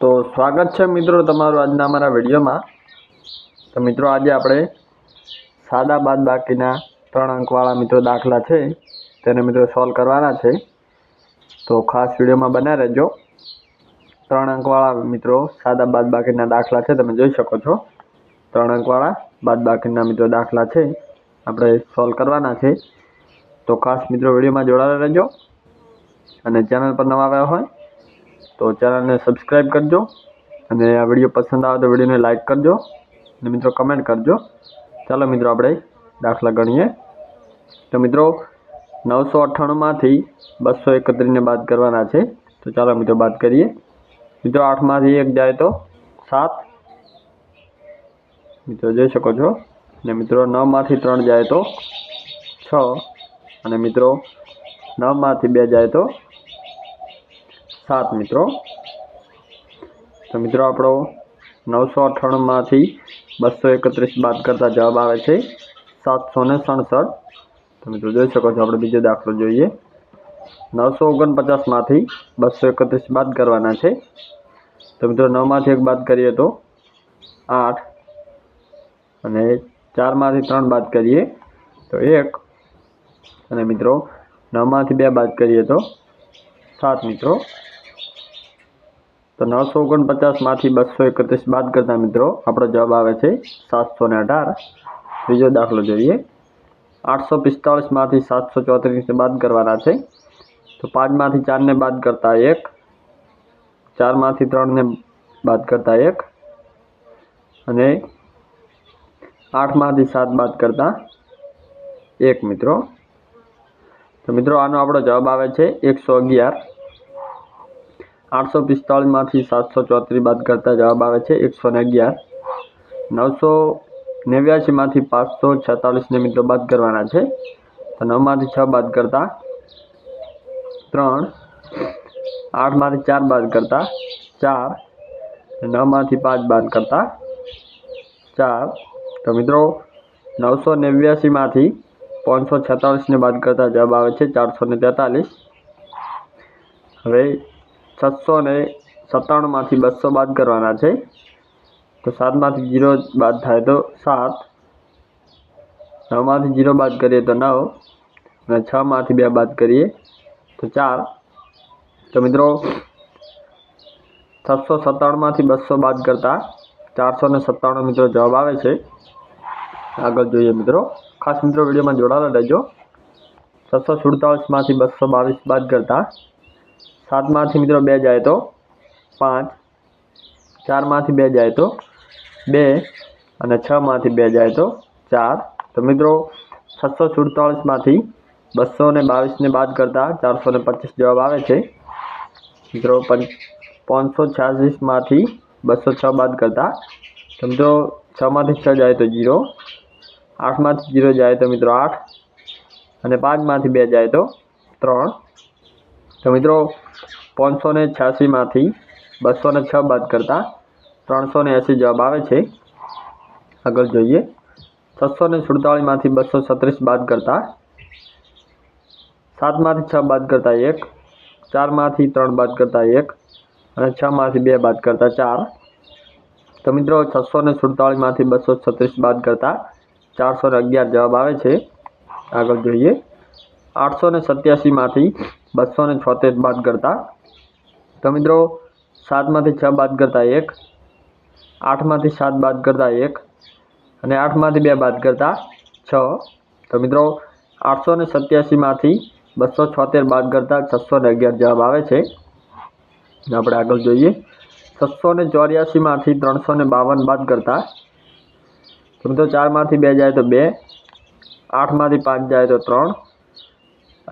તો સ્વાગત છે મિત્રો તમારું આજના અમારા વિડીયોમાં. તો મિત્રો આજે આપણે સાદા બાદ બાકીના ત્રણ અંકવાળા મિત્રો દાખલા છે, તેને મિત્રો સોલ્વ કરવાના છે. તો ખાસ વિડીયોમાં બન્યા રહેજો. ત્રણ અંકવાળા મિત્રો સાદા બાદ બાકીના દાખલા છે, તમે જોઈ શકો છો. ત્રણ અંકવાળા બાદ બાકીના મિત્રો દાખલા છે, આપણે સોલ્વ કરવાના છે. તો ખાસ મિત્રો વિડીયોમાં જોડાયેલા રહેજો. અને ચેનલ પર નવા આવ્યા હોય તો ચેનલને સબસ્ક્રાઈબ કરજો અને આ વીડિયો પસંદ આવે તો વિડીયોને લાઈક કરજો અને મિત્રો કમેન્ટ કરજો. ચાલો મિત્રો આપણે દાખલા ગણીએ. તો મિત્રો નવસો અઠ્ઠાણુંમાંથી બસો એકત્રીસને બાદ કરવાના છે. તો ચાલો મિત્રો બાદ કરીએ. મિત્રો આઠમાંથી એક જાય તો સાત. મિત્રો જોઈ શકો છો. અને મિત્રો નવમાંથી ત્રણ જાય તો છ. અને મિત્રો નવમાંથી બે જાય તો સાત મિત્રો. તો મિત્રો આપણો નવસો અઠ્ઠાણુંમાંથી બસો એકત્રીસ બાદ કરતા જવાબ આવે છે સાતસો ને સડસઠ. તો મિત્રો જોઈ શકો છો, આપણે બીજો દાખલો જોઈએ. નવસો ઓગણપચાસમાંથી બસો એકત્રીસ બાદ કરવાના છે. તો મિત્રો નવમાંથી એક બાદ કરીએ તો આઠ. અને ચારમાંથી ત્રણ બાદ કરીએ તો એક. અને મિત્રો નવમાંથી બે બાદ કરીએ તો સાત મિત્રો. તો નવસો ઓગણપચાસમાંથી બસો એકત્રીસ બાદ કરતા મિત્રો, આપણો જવાબ આવે છે સાતસો ને અઢાર. ત્રીજો દાખલો જોઈએ. આઠસો પિસ્તાળીસમાંથી સાતસો ચોત્રીસને બાદ કરવાના છે. તો પાંચમાંથી ચારને બાદ કરતા એક ચારમાંથી ત્રણને બાદ કરતા એક, અને આઠમાંથી સાત બાદ કરતા એક મિત્રો. તો મિત્રો, આનો આપણો જવાબ આવે છે એકસો અગિયાર. આઠસો પિસ્તાળીસમાંથી સાતસો ચોત્રીસ બાદ કરતા જવાબ આવે છે એકસો ને અગિયાર. નવસો નેવ્યાસીમાંથી પાંચસો છેતાલીસને મિત્રો બાદ કરવાના છે. તો નવમાંથી છ બાદ કરતા ત્રણ. આઠમાંથી ચાર બાદ કરતા ચાર. નવમાંથી પાંચ બાદ કરતા ચાર. તો મિત્રો નવસો નેવ્યાસીમાંથી પાંચસો છેતાલીસને બાદ કરતા જવાબ આવે છે ચારસો ને તેતાલીસ હવે છસો ને સત્તાણુંમાંથી બસો બાદ કરવાના છે. તો સાતમાંથી જીરો બાદ થાય તો સાત. નવમાંથી જીરો બાદ કરીએ તો નવ. અને છમાંથી બે બાદ કરીએ તો ચાર. તો મિત્રો છસો સત્તાણુંમાંથી બસો બાદ કરતાં ચારસો ને સત્તાણું મિત્રો જવાબ આવે છે. આગળ જોઈએ મિત્રો. ખાસ મિત્રો, વિડીયોમાં જોડાયેલા રહેજો. છસો સુડતાલીસમાંથી બસો બાવીસ બાદ કરતાં સાતમાંથી મિત્રો બે જાય તો પાંચ, ચારમાંથી બે જાય તો બે અને છમાંથી બે જાય તો ચાર. તો મિત્રો છસો સુડતાલીસમાંથી બસો ને બાવીસને બાદ કરતાં ચારસો ને પચીસ જવાબ આવે છે. મિત્રો પંચ પાંચસો છ્યાસીસમાંથી બસો છ બાદ કરતાં, તો મિત્રો છમાંથી છ જાય તો જીરો, આઠમાંથી જીરો જાય તો મિત્રો આઠ અને પાંચમાંથી બે જાય તો ત્રણ. તો મિત્રો, પાંચસો ને છ્યાસીમાંથી બસો ને છ બાદ કરતાં ત્રણસો ને એંસી જવાબ આવે છે. આગળ જોઈએ. છસો ને સુડતાળીસમાંથી બસો છત્રીસ બાદ કરતાં સાતમાંથી છ બાદ કરતાં એક, ચારમાંથી ત્રણ બાદ કરતાં એક અને છમાંથી બે બાદ કરતાં ચાર. તો મિત્રો, છસો ને સુડતાળીસમાંથી બસો છત્રીસ બાદ કરતાં ચારસો ને અગિયાર જવાબ આવે છે. આગળ જોઈએ. આઠસો ને સત્યાસીમાંથી બસો ને છોતેર બાદ કરતા. તો મિત્રો, સાતમાંથી છ બાદ કરતાં એક, આઠમાંથી સાત બાદ કરતા એક, અને આઠમાંથી બે બાદ કરતા છ. તો મિત્રો આઠસો ને સત્યાસીમાંથી બસો છોતેર બાદ કરતાં છસો ને અગિયાર જવાબ આવે છે. આપણે આગળ જોઈએ. છસો ને ચોર્યાસીમાંથી ત્રણસો ને બાવન બાદ કરતાં. તો મિત્રો, ચારમાંથી બે જાય તો બે, આઠમાંથી પાંચ જાય તો ત્રણ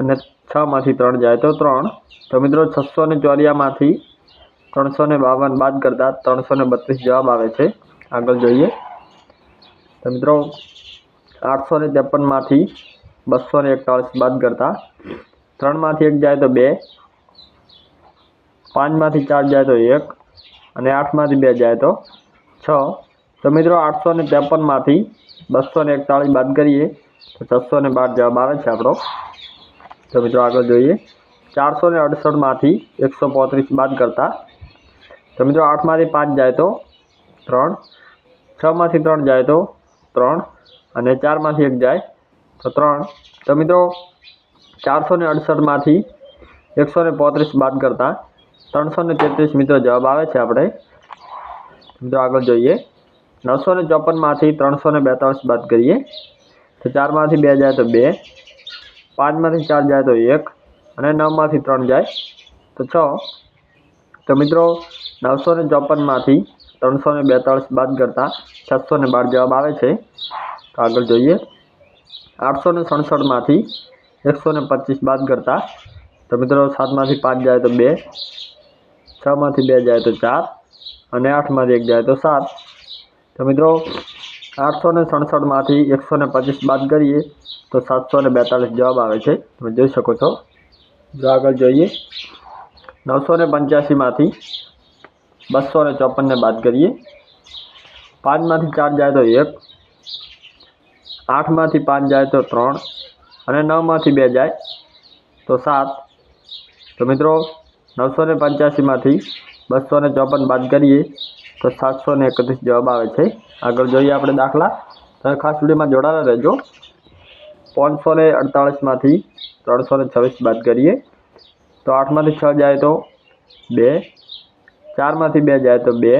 અને છમાંથી ત્રણ જાય. તો ત્રણ. તો મિત્રો છસો ને ચોર્યામાંથી ત્રણસો ને બાવન બાદ કરતાં ત્રણસો ને બત્રીસ જવાબ આવે છે. આગળ જોઈએ. તો મિત્રો આઠસો ને ત્રેપનમાંથી બસો ને એકતાળીસ બાદ કરતાં ત્રણમાંથી એક જાય તો બે. પાંચમાંથી ચાર જાય તો એક. અને આઠમાંથી બે જાય તો છ. તો મિત્રો આઠસો ને ત્રેપનમાંથી બસો ને એકતાળીસ બાદ કરીએ તો છસો ને બાર જવાબ આવે છે આપણો. તો મિત્રો આગળ જોઈએ. ચારસો ને અડસઠમાંથી એકસો પોત્રીસ બાદ કરતા. તો મિત્રો આઠમાંથી પાંચ જાય તો ત્રણ. છમાંથી ત્રણ જાય તો ત્રણ. અને ચારમાંથી એક જાય તો ત્રણ. તો મિત્રો ચારસો ને અડસઠમાંથી એકસો ને પોત્રીસ બાદ કરતા ત્રણસો ને તેત્રીસ મિત્રો જવાબ આવે છે આપણે. મિત્રો આગળ જોઈએ. નવસો ને ચોપનમાંથી ત્રણસો ને બેતાળીસ બાદ કરીએ. તો ચારમાંથી બે જાય તો બે. પાંચમાંથી ચાર જાય તો એક અને નવમાંથી ત્રણ જાય તો છ. તો મિત્રો, નવસો ને ચોપનમાંથી ત્રણસો ને બેતાળીસ બાદ કરતાં છસો ને બાર જવાબ આવે છે. તો આગળ જોઈએ. આઠસો ને સડસઠમાંથી એકસો ને પચીસ બાદ કરતાં તો મિત્રો, સાતમાંથી પાંચ જાય તો બે, છમાંથી બે જાય તો ચાર અને આઠમાંથી એક જાય તો સાત. તો મિત્રો આઠસો ને સડસઠમાંથી એકસો ને પચીસ બાદ કરીએ તો સાતસો ને બેતાલીસ જવાબ આવે છે. તમે જોઈ શકો છો. જો આગળ જોઈએ. નવસો ને પંચ્યાસીમાંથી બસો ને ચોપનને બાદ કરીએ. પાંચમાંથી ચાર જાય તો એક. આઠમાંથી પાંચ જાય તો ત્રણ. અને નવમાંથી બે જાય તો સાત. તો મિત્રો, નવસો ને પંચ્યાસીમાંથી બસો ને ચોપન બાદ કરીએ તો સાતસો ને એકત્રીસ જવાબ આવે છે. આગળ જોઈએ આપણે દાખલા. તમે ખાસ વિડીયોમાં જોડાયેલા રહેજો. પાંચસો ને અડતાળીસમાંથી ત્રણસો ને છવ્વીસ બાદ કરીએ. તો આઠમાંથી છ જાય તો બે. ચારમાંથી બે જાય તો બે.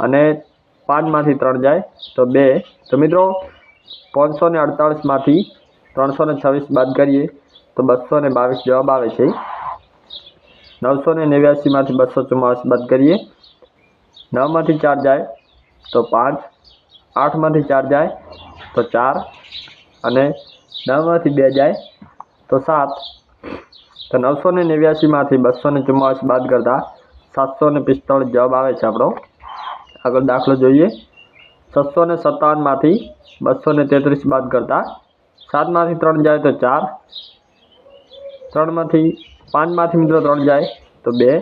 અને પાંચમાંથી ત્રણ જાય તો બે. તો મિત્રો, પાંચસો ને અડતાળીસમાંથી ત્રણસો ને છવ્વીસ બાદ કરીએ, તો બસો ને બાવીસ જવાબ આવે છે. નવસો ને નેવ્યાસીમાંથી બસો ચુમ્માલીસ બાદ કરીએ. નવમાંથી ચાર જાય તો પાંચ, આઠમાંથી ચાર જાય, તો ચાર. અને નવમાંથી બે જાય, તો સાત. તો નવસો ને નેવ્યાસીમાંથી બસો ને ચુમ્માલીસ બાદ કરતાં સાતસો ને પિસ્તાળીસ જવાબ આવે છે આપણો. આગળ દાખલો જોઈએ. છસો ને સત્તાવનમાંથી બસો ને તેત્રીસ બાદ કરતાં સાતમાંથી ત્રણ જાય તો ચાર. ત્રણમાંથી, પાંચમાંથી મિત્રો ત્રણ જાય તો બે.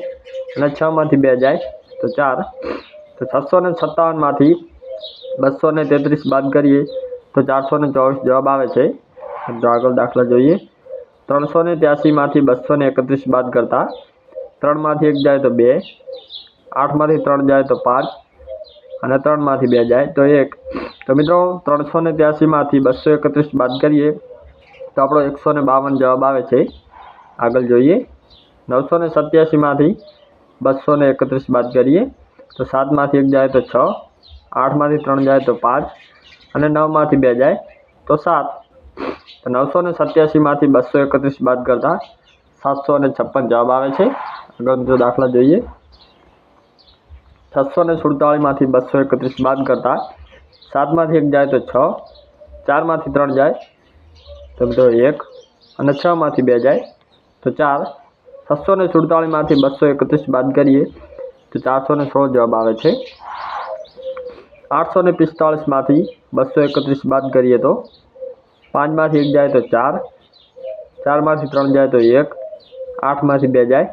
અને છમાંથી બે જાય તો ચાર. તો છસો ને સત્તાવનમાંથી બસો ને તેત્રીસ બાદ કરીએ તો ચારસો ને ચોવીસ જવાબ આવે છે. તો આગળ દાખલા જોઈએ. ત્રણસો ને ત્યાસીમાંથી બસો ને એકત્રીસ બાદ કરતાં ત્રણમાંથી એક જાય તો બે આઠમાંથી ત્રણ જાય તો પાંચ અને ત્રણમાંથી બે જાય તો એક. તો મિત્રો ત્રણસો ને ત્યાસીમાંથી બસો એકત્રીસ બાદ કરીએ તો આપણો એકસો ને બાવન જવાબ આવે છે. આગળ જોઈએ. નવસો ને સત્યાસીમાંથી બસો ને એકત્રીસ બાદ કરીએ તો સાતમાંથી એક જાય તો છ, આઠમાંથી ત્રણ જાય તો પાંચ અને નવમાંથી બે જાય તો સાત. તો નવસો ને સત્યાસીમાંથી બસો એકત્રીસ બાદ કરતાં સાતસો અને છપ્પન જવાબ આવે છે. આગળ જો દાખલા જોઈએ. છસો ને સુડતાળીસમાંથી બસો એકત્રીસ બાદ કરતાં સાતમાંથી એક જાય તો છ, ચારમાંથી ત્રણ જાય તો મિત્રો એક અને છમાંથી બે જાય તો ચાર. છસો ને સુડતાળીસમાંથી બસો એકત્રીસ બાદ કરીએ તો ચારસો ને સોળ જવાબ આવે છે. આઠસો ને પિસ્તાળીસમાંથી બસો એકત્રીસ બાદ કરીએ તો પાંચમાંથી એક જાય તો ચાર, ચારમાંથી ત્રણ જાય તો એક, આઠમાંથી બે જાય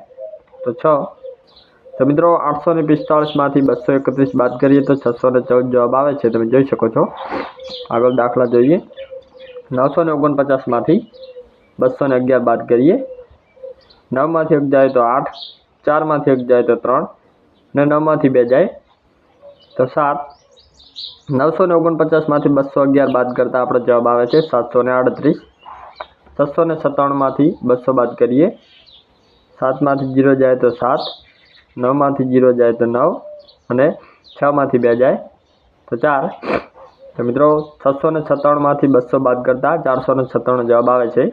તો છ. તો મિત્રો આઠસો ને પિસ્તાળીસમાંથી બસો એકત્રીસ બાદ કરીએ તો છસો ને ચૌદ જવાબ આવે છે. તમે જોઈ શકો છો. આગળ દાખલા જોઈએ. નવસો ને ઓગણપચાસમાંથી બસો ને અગિયાર બાદ કરીએ. નવમાંથી એક જાય તો આઠ, ચારમાંથી એક જાય તો ત્રણ ને નવમાંથી બે જાય. તો સાત. નવસો ને ઓગણપચાસમાંથી બસો અગિયાર બાદ કરતાં આપણો જવાબ આવે છે સાતસો ને આડત્રીસ. છસો ને સત્તાણુંમાંથી બસો બાદ કરીએ. સાતમાંથી જીરો જાય તો સાત. નવમાંથી જીરો જાય તો નવ. અને છમાંથી બે જાય તો ચાર. તો મિત્રો, છસો ને સત્તાણુંમાંથી બસો બાદ કરતાં ચારસો ને સત્તાણું જવાબ આવે છે.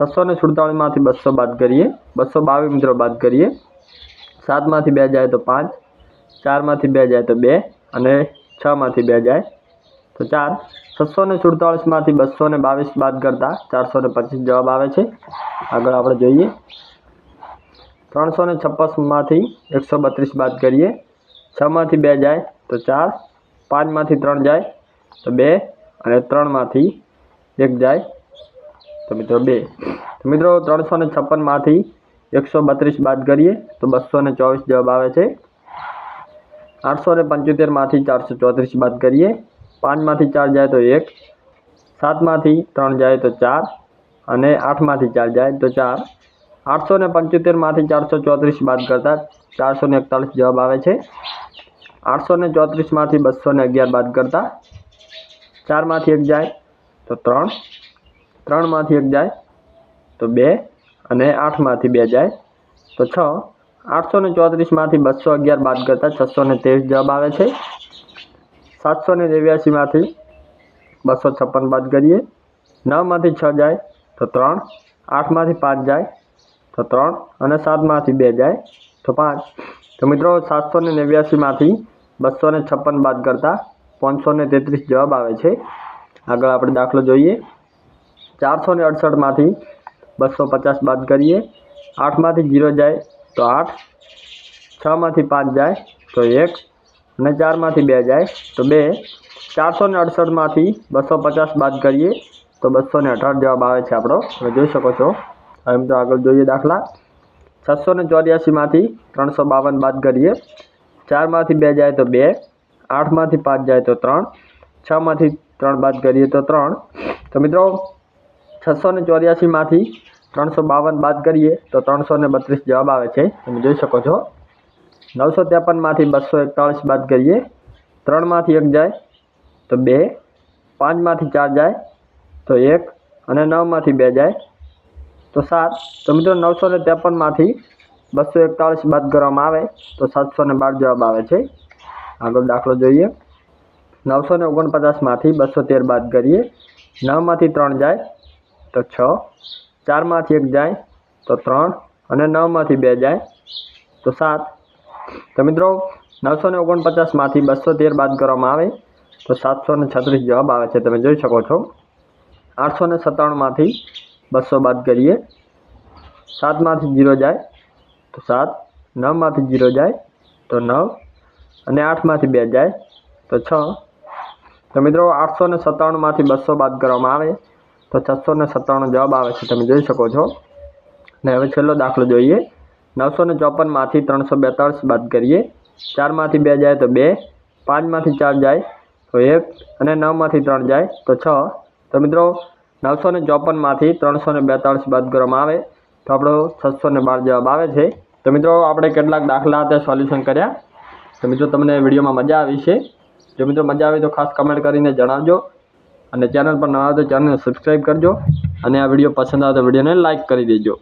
છસો ને સુડતાળીસમાંથી બસો બાદ કરીએ. બસો બાવીસ મિત્રો બાદ કરીએ. સાતમાંથી બે જાય તો પાંચ, ચારમાંથી બે જાય તો બે અને છમાંથી બે જાય તો ચાર. છસો ને સુડતાળીસમાંથી બસો ને બાવીસ બાદ કરતાં ચારસો ને પચીસ જવાબ આવે છે. આગળ આપણે જોઈએ. ત્રણસો ને છપ્પનમાંથી એકસો બત્રીસ બાદ કરીએ. છમાંથી બે જાય તો ચાર, પાંચમાંથી ત્રણ જાય તો બે અને ત્રણમાંથી એક જાય તો મિત્રો બે. મિત્રો ત્રણસો ને છપ્પનમાંથી એકસો બત્રીસ બાદ કરીએ તો બસો ને ચોવીસ જવાબ આવે છે. આઠસો ને પંચોતેરમાંથી ચારસો ચોત્રીસ બાદ કરીએ. પાંચમાંથી ચાર જાય તો એક, સાતમાંથી ત્રણ જાય તો ચાર અને આઠમાંથી ચાર જાય તો ચાર. આઠસો ને પંચોતેરમાંથી ચારસો ચોત્રીસ બાદ કરતા ચારસો ને એકતાલીસ જવાબ આવે છે. આઠસો ને ચોત્રીસમાંથી બસો ને અગિયાર બાદ કરતા ચારમાંથી એક જાય તો ત્રણ, ત્રણમાંથી એક જાય તો બે અને આઠમાંથી બે જાય. તો છ, આઠસો ને ચોત્રીસમાંથી બસો અગિયાર બાદ કરતા છસો ને ત્રેવીસ જવાબ આવે છે. સાતસો ને નેવ્યાસીમાંથી બસો છપ્પન બાદ કરીએ. નવમાંથી છ જાય, તો ત્રણ. આઠમાંથી પાંચ જાય, તો ત્રણ. અને સાતમાંથી બે જાય, તો પાંચ. તો મિત્રો, સાતસો ને નેવ્યાસીમાંથી બસો ને છપ્પન બાદ કરતાં પાંચસો ને તેત્રીસ જવાબ આવે છે. આગળ આપણે દાખલો જોઈએ. ચારસો ને અડસઠમાંથી બસો પચાસ બાદ કરીએ. આઠમાંથી જીરો જાય તો આઠ. છમાંથી પાંચ જાય તો એક. અને ચારમાંથી બે જાય તો બે. ચારસો ને અડસઠમાંથી બસો પચાસ બાદ કરીએ તો બસો ને અઢાર જવાબ આવે છે આપણો. તમે જોઈ શકો છો. હવે તો આગળ જોઈએ દાખલા. છસો ને ચોર્યાસીમાંથી ત્રણસો બાવન બાદ કરીએ. ચારમાંથી બે જાય તો બે. આઠમાંથી પાંચ જાય તો ત્રણ. છમાંથી ત્રણ બાદ કરીએ તો ત્રણ. તો મિત્રો છસો ને ચોર્યાસીમાંથી ત્રણસો બાવન બાદ કરીએ તો ત્રણસો ને બત્રીસ જવાબ આવે છે. તમે જોઈ શકો છો. નવસો ત્રેપનમાંથી બસો એકતાળીસ બાદ કરીએ. ત્રણમાંથી એક જાય તો બે. પાંચમાંથી ચાર જાય તો એક. અને નવમાંથી બે જાય તો સાત. તો મિત્રો નવસો ને ત્રેપનમાંથી બસો એકતાળીસ બાદ કરવામાં આવે તો સાતસો ને બાર જવાબ આવે છે. આગળ દાખલો જોઈએ. નવસો ને ઓગણપચાસમાંથી બસો તેર બાદ કરીએ. નવમાંથી ત્રણ જાય તો છ. ચારમાંથી એક જાય, તો ત્રણ. અને નવમાંથી બે જાય, તો સાત. તો મિત્રો, નવસો ને ઓગણપચાસમાંથી બસો તેર બાદ કરવામાં આવે, તો સાતસો ને છત્રીસ જવાબ આવે છે. તમે જોઈ શકો છો. આઠસો ને સત્તાણુંમાંથી બસો બાદ કરીએ. સાતમાંથી જીરો જાય, તો સાત. નવમાંથી જીરો જાય, તો નવ. અને આઠમાંથી બે જાય, તો છ. તો મિત્રો, આઠસો ને સત્તાણુંમાંથી બસો બાદ કરવામાં આવે તો છસો ને સત્તાણું જવાબ આવે છે, તમે જોઈ શકો છો. ને હવે છેલ્લો દાખલો જોઈએ. નવસો ને ચોપનમાંથી ત્રણસો બેતાળીસ બાદ કરીએ. ચારમાંથી બે જાય તો બે પાંચમાંથી ચાર જાય તો એક, અને નવમાંથી ત્રણ જાય તો છ. તો મિત્રો, નવસો ને ચોપનમાંથી ત્રણસો ને બેતાળીસ બાદ કરવામાં આવે. તો આપણો છસો ને બાર જવાબ આવે છે. તો મિત્રો, આપણે કેટલાક દાખલા હતા સોલ્યુશન કર્યા. તો મિત્રો, તમને વિડીયોમાં મજા આવી છે. જો મિત્રો, મજા આવી તો ખાસ કમેન્ટ કરીને જણાવજો. અને ચેનલ પર નવા હોય તો ચેનલને સબસ્ક્રાઈબ કરજો. અને આ વીડિયો પસંદ આવે તો વિડીયોને લાઇક કરી દેજો.